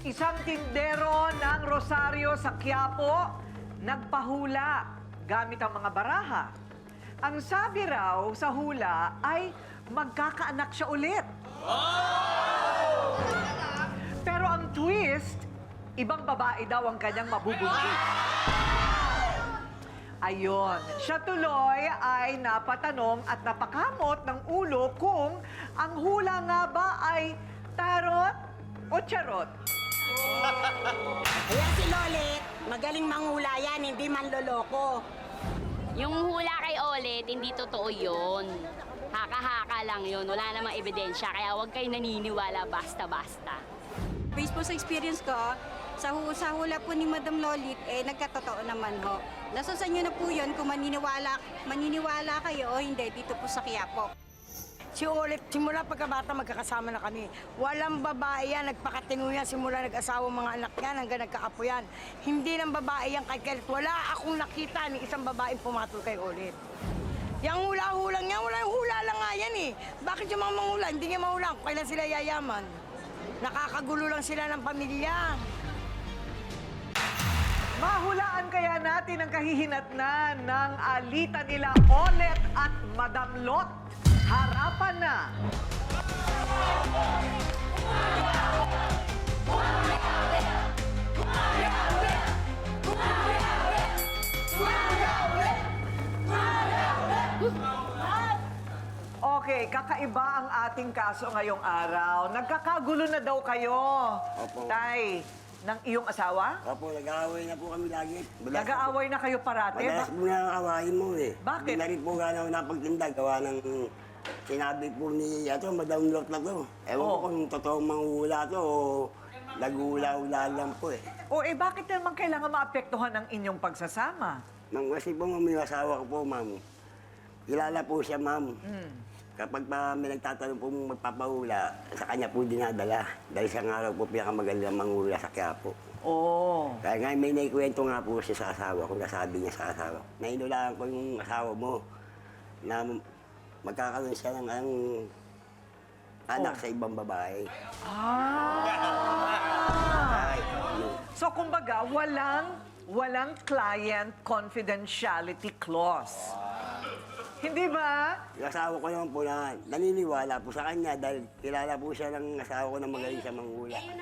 Isang tindero ng Rosario sa Quiapo nagpahula gamit ang mga baraha. Ang sabi raw sa hula ay magkakaanak siya ulit. Pero ang twist, ibang babae daw ang kanyang mabubuntis. Ayon, siya tuloy ay napatanong at napakamot ng ulo kung ang hula nga ba ay tarot o charot. Ayan si Lolit, magaling manghula yan, hindi manloloko. Yung hula kay Olet, hindi totoo yun. Haka-haka lang yun. Wala namang ebidensya. Kaya huwag kayo naniniwala basta-basta. Based po sa experience ko, sa, hu- sa hula po ni Madam Lolit, eh, nagkatotoo naman ho. Nasa sa inyo na po yun kung maniniwala, maniniwala kayo o hindi dito po sa Quiapo. Si Ulit, simula pagkabata magkakasama na kami. Walang babae yan, nagpakatino yan, simula nag-asawa mga anak yan, hanggang nagkaapo yan. Hindi ng babae yan kay. Wala akong nakita ni isang babaeng pumatol kay Ulit. Yang hula-hulang yan, wala hula lang nga yan eh. Bakit yung mga manghula, hindi nga mahula kung kailan sila yayaman. Nakakagulo lang sila ng pamilya. Mahulaan kaya natin ang kahihinatnan ng alita nila Olet at Madam Lot. Harapan na! Okay, kakaiba ang ating kaso ngayong araw. Nagkakagulo na daw kayo. Opo. Tay, ng iyong asawa? Opo, nag-aaway na po kami lagi. Madalas Nag-aaway na kayo parate? Madalas Ba- po na ang awayin mo eh. Bakit? Hindi na rin po gano'n napagtinda. Gawa ng sinabi po ni ato, Madam Lot na to. Ewan ko Oh. kung totoong manghula to o nagula-ula lang po eh. O eh, bakit naman kailangan maapektuhan ang inyong pagsasama? Nang kasi po ma'am, yung asawa ko po, ma'am. Kilala po siya, ma'am. Hmm. Kapag pa may nagtatanong po magpapahula, sa kanya po dinadala. Dahil siya nga raw po pinakamagaling manghula sa Quiapo. Oo. Kaya nga may naikwento nga po siya sa asawa ko, nasabi niya sa asawa. Nainulaan ko yung asawa mo na magkakaroon siya ng ang anak sa ibang babae. Ah! So, kumbaga, walang, walang client confidentiality clause. Hindi ba? Yung asawa ko naman po na naniniwala po sa kanya dahil kilala po siya ng asawa ko na magaling siya manghula.